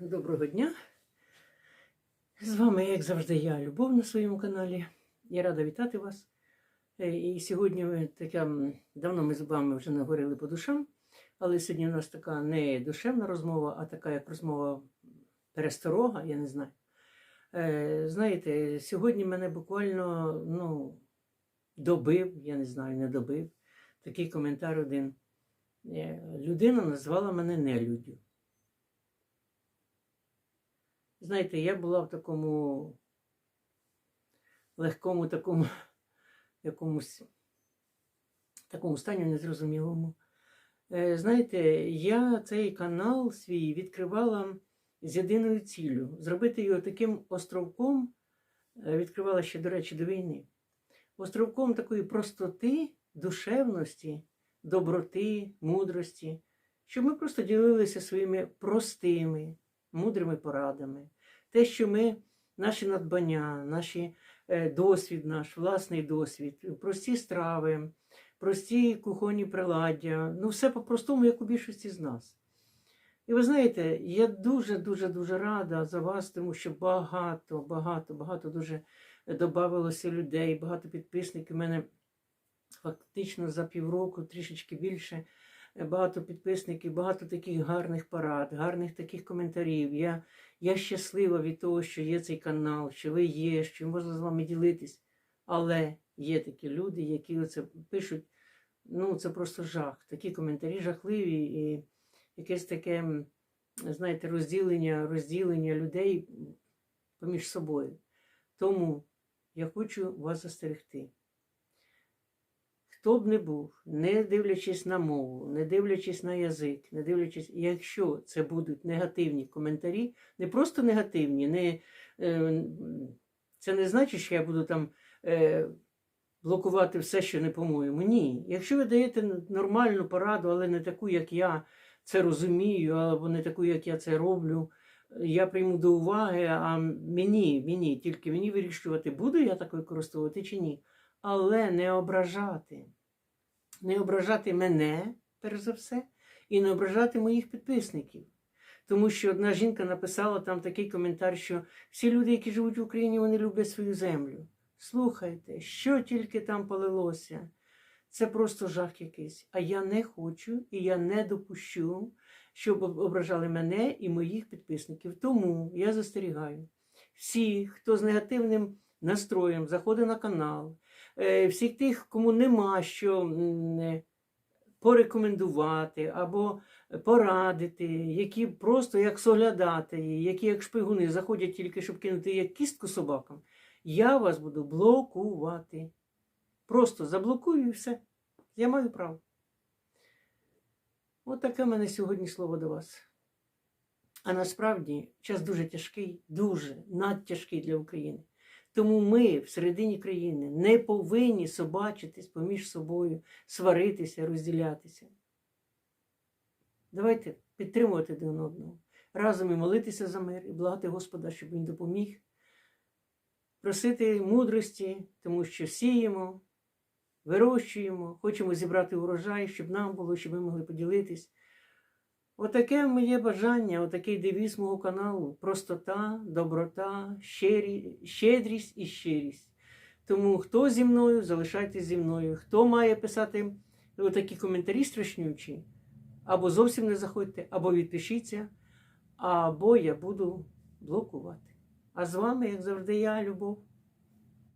Доброго дня. З вами, як завжди, я, Любов на своєму каналі. Я рада вітати вас. Е, І сьогодні така, давно ми з вами вже не говорили по душам, але сьогодні у нас така не душевна розмова, а така як розмова пересторога, я не знаю. Е, Знаєте, сьогодні мене буквально ну, добив, я не знаю, не добив. Такий коментар один. Е, Людина назвала мене нелюддю. Знаєте, я була в такому легкому такому якомусь такому стані незрозумілому. Е, Знаєте, я цей канал свій відкривала з єдиною ціллю зробити його таким островком, е, відкривала ще, до речі, до війни. Островком такої простоти, душевності, доброти, мудрості, щоб ми просто ділилися своїми простими, мудрими порадами. Те, що ми, наші надбання, наші е, досвід, наш власний досвід, прості страви, прості кухонні приладдя, ну все по-простому, як у більшості з нас. І ви знаєте, я дуже, дуже, рада за вас, тому що багато, багато, багато дуже додавалося людей, багато підписників. У мене фактично за півроку, трішечки більше, багато підписників, багато таких гарних парад, гарних таких коментарів. Я, я щаслива від того, що є цей канал, що ви є, що можна з вами ділитись. Але є такі люди, які оце пишуть. Ну, це просто жах. Такі коментарі жахливі і якесь таке, знаєте, розділення, розділення людей поміж собою. Тому я хочу вас застерегти. Хто б не був, не дивлячись на мову, не дивлячись на язик, не дивлячись, якщо це будуть негативні коментарі, не просто негативні, не, е, це не значить, що я буду там е, блокувати все, що не по-моєму. Ні. Якщо ви даєте нормальну пораду, але не таку, як я це розумію, або не таку, як я це роблю, я прийму до уваги, а мені, мені, тільки мені вирішувати, буду я так використовувати чи ні. Але не ображати. Не ображати мене, перш за все, і не ображати моїх підписників. Тому що одна жінка написала там такий коментар, що всі люди, які живуть в Україні, вони люблять свою землю. Слухайте, що тільки там полилося. Це просто жах якийсь. А я не хочу і я не допущу, щоб ображали мене і моїх підписників. Тому я застерігаю всіх, хто з негативним настроєм заходить на канал, всіх тих, кому нема що е, порекомендувати або порадити, які просто як соглядати, які як шпигуни заходять тільки, щоб кинути як кістку собакам. Я вас буду блокувати. Просто заблокую і все. Я маю право. От таке в мене сьогодні слово до вас. А насправді час дуже тяжкий, дуже надтяжкий для України. Тому ми всередині країни не повинні собачитись поміж собою, сваритися, розділятися. Давайте підтримувати один одного, разом і молитися за мир, і благати Господа, щоб він допоміг, просити мудрості, тому що сіємо, вирощуємо, хочемо зібрати урожай, щоб нам було, щоб ми могли поділитись. Отаке моє бажання, отакий девіз мого каналу простота, доброта, щирі, щедрість і щирість. Тому хто зі мною, залишайтесь зі мною. Хто має писати такі коментарі страшнючі, або зовсім не заходьте, або відпишіться, або я буду блокувати. А з вами, як завжди, я, Любов.